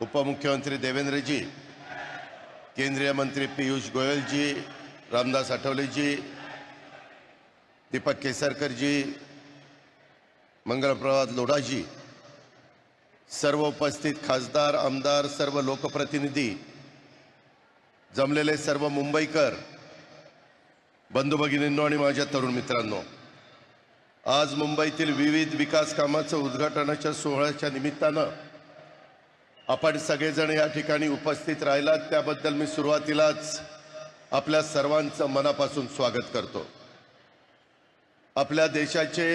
उपमुख्यमंत्री देवेंद्रजी केंद्रीय मंत्री पियुष गोयलजी रामदास आठवलेजी दीपक केसरकरजी मंगलप्रभात लोढाजी सर्व उपस्थित खासदार आमदार सर्व लोकप्रतिनिधी जमलेले सर्व मुंबईकर बंधू भगिनींनो आणि माझ्या तरुण मित्रांनो आज मुंबईतील विविध विकास कामाचं उद्घाटनाच्या सोहळ्याच्या निमित्तानं आपण सगळेजण या ठिकाणी उपस्थित राहिलात. त्याबद्दल मी सुरुवातीलाच आपल्या सर्वांचं मनापासून स्वागत करतो. आपल्या देशाचे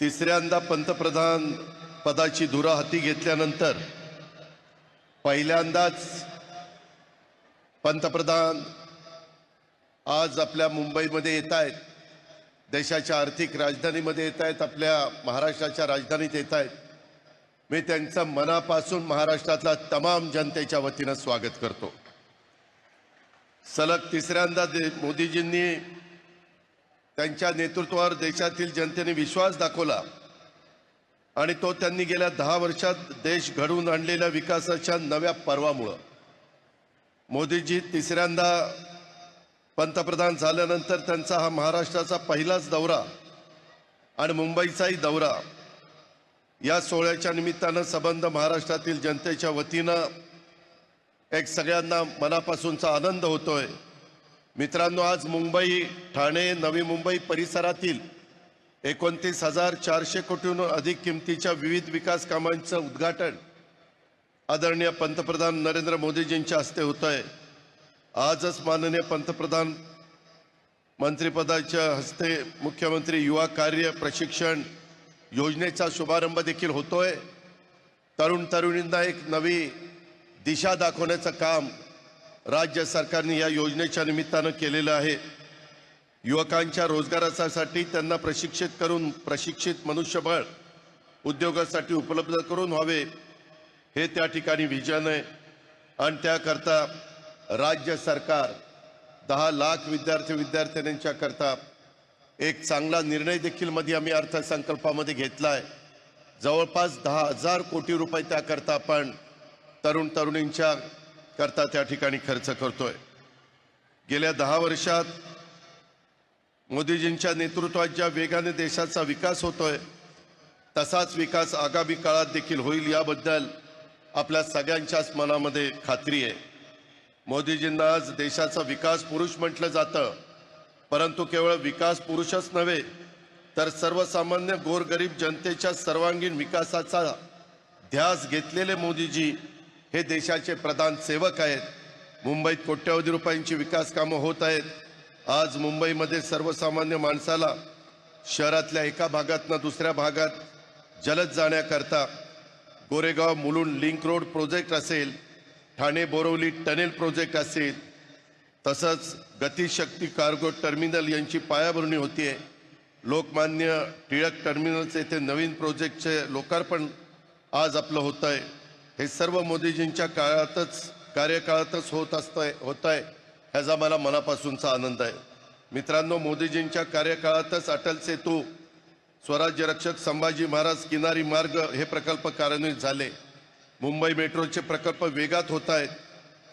तिसऱ्यांदा पंतप्रधान पदाची धुरा हाती घेतल्यानंतर पहिल्यांदाच पंतप्रधान आज आपल्या मुंबईमध्ये येत आहेत. देशाच्या आर्थिक राजधानीमध्ये येत आहेत. आपल्या महाराष्ट्राच्या राजधानीत येत आहेत. मी त्यांचं मनापासून महाराष्ट्रातल्या तमाम जनतेच्या वतीनं स्वागत करतो. सलग तिसऱ्यांदा दे मोदीजींनी त्यांच्या नेतृत्वावर देशातील जनतेने विश्वास दाखवला आणि तो त्यांनी गेल्या दहा वर्षात देश घडवून आणलेल्या विकासाच्या नव्या पर्वामुळं. मोदीजी तिसऱ्यांदा पंतप्रधान झाल्यानंतर त्यांचा हा महाराष्ट्राचा पहिलाच दौरा आणि मुंबईचाही दौरा या सोहळ्याच्या निमित्तानं संबंध महाराष्ट्रातील जनतेच्या वतीनं एक सगळ्यांना मनापासूनचा आनंद होतोय. मित्रांनो आज मुंबई ठाणे नवी मुंबई परिसरातील एकोणतीस हजार चारशे कोटीहून अधिक किमतीच्या विविध विकास कामांचं उद्घाटन आदरणीय पंतप्रधान नरेंद्र मोदीजींच्या हस्ते होत आहे आजच माननीय पंतप्रधान मंत्रिपदाच्या हस्ते मुख्यमंत्री युवा कार्य प्रशिक्षण योजनेचा शुभारंभ देखील होतोय. तरुण तरुणींना एक नवी दिशा दाखवण्याचं काम राज्य सरकारने या योजनेच्या निमित्तानं केलेलं आहे. युवकांच्या रोजगारासाठी त्यांना प्रशिक्षित करून प्रशिक्षित मनुष्यबळ उद्योगासाठी उपलब्ध करून व्हावे हे त्या ठिकाणी विजन आहे. आणि त्याकरता राज्य सरकार दहा लाख विद्यार्थी विद्यार्थिनींच्याकरता एक चांगला निर्णय देखील मध्ये आम्ही अर्थसंकल्पामध्ये घेतला आहे जवळपास दहा हजार कोटी रुपये त्याकरता आपण तरुण तरुणींच्या करता त्या ठिकाणी खर्च करतोय. गेल्या दहा वर्षात मोदीजींच्या नेतृत्वात ज्या वेगाने देशाचा विकास होतोय तसाच विकास आगामी काळात देखील होईल याबद्दल आपल्या सगळ्यांच्याच मनामध्ये खात्री आहे. मोदीजींना आज देशाचा विकास पुरुष म्हटलं जातं. परंतु केवळ विकास पुरुषच नव्हे तर सर्वसामान्य गोरगरीब जनतेच्या सर्वांगीण विकासाचा ध्यास घेतलेले मोदीजी हे देशाचे प्रधान सेवक आहेत. मुंबईत कोट्यवधी रुपयांची विकास कामं होत आहेत. आज मुंबईमध्ये सर्वसामान्य माणसाला शहरातल्या एका भागातनं दुसऱ्या भागात जलद जाण्याकरता Goregaon Mulund link road project असेल ठाणे बोरवली टनेल प्रोजेक्ट असेल तसंच गतिशक्ती कार्गो टर्मिनल यांची पायाभरणी होतीये. लोकमान्य टिळक टर्मिनलचे ते नवीन प्रोजेक्टचे लोकार्पण आज आपलं होत आहे हे सर्व मोदीजींच्या काळातच कार्यकाळातच होत असतंय होत आहे ह्याचा मला मनापासूनचा आनंद आहे. मित्रांनो मोदीजींच्या कार्यकाळातच अटल सेतू स्वराज्य रक्षक संभाजी महाराज किनारी मार्ग हे प्रकल्प कार्यान्वित झाले. मुंबई मेट्रोचे प्रकल्प वेगात होत आहेत.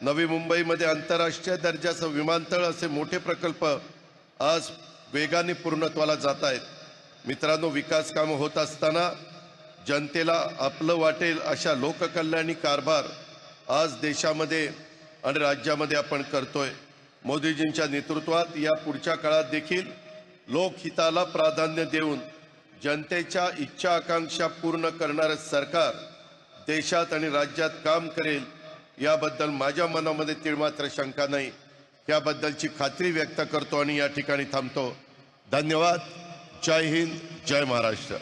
नवी मुंबईमध्ये आंतरराष्ट्रीय दर्जाचं विमानतळ असे मोठे प्रकल्प आज वेगाने पूर्णत्वाला जात आहेत. मित्रांनो विकास कामं होत असताना जनतेला आपलं वाटेल अशा लोककल्याणी कारभार आज देशामध्ये आणि राज्यामध्ये आपण करतोय. मोदीजींच्या नेतृत्वात या पुढच्या काळात देखील लोकहिताला प्राधान्य देऊन जनतेच्या इच्छा आकांक्षा पूर्ण करणारं सरकार देशात आणि राज्यात काम करेल याबद्दल माझ्या मनामध्ये तिळमात्र शंका नाही. याबद्दलची खात्री व्यक्त करतो आणि या ठिकाणी थांबतो. धन्यवाद. जय हिंद. जय महाराष्ट्र.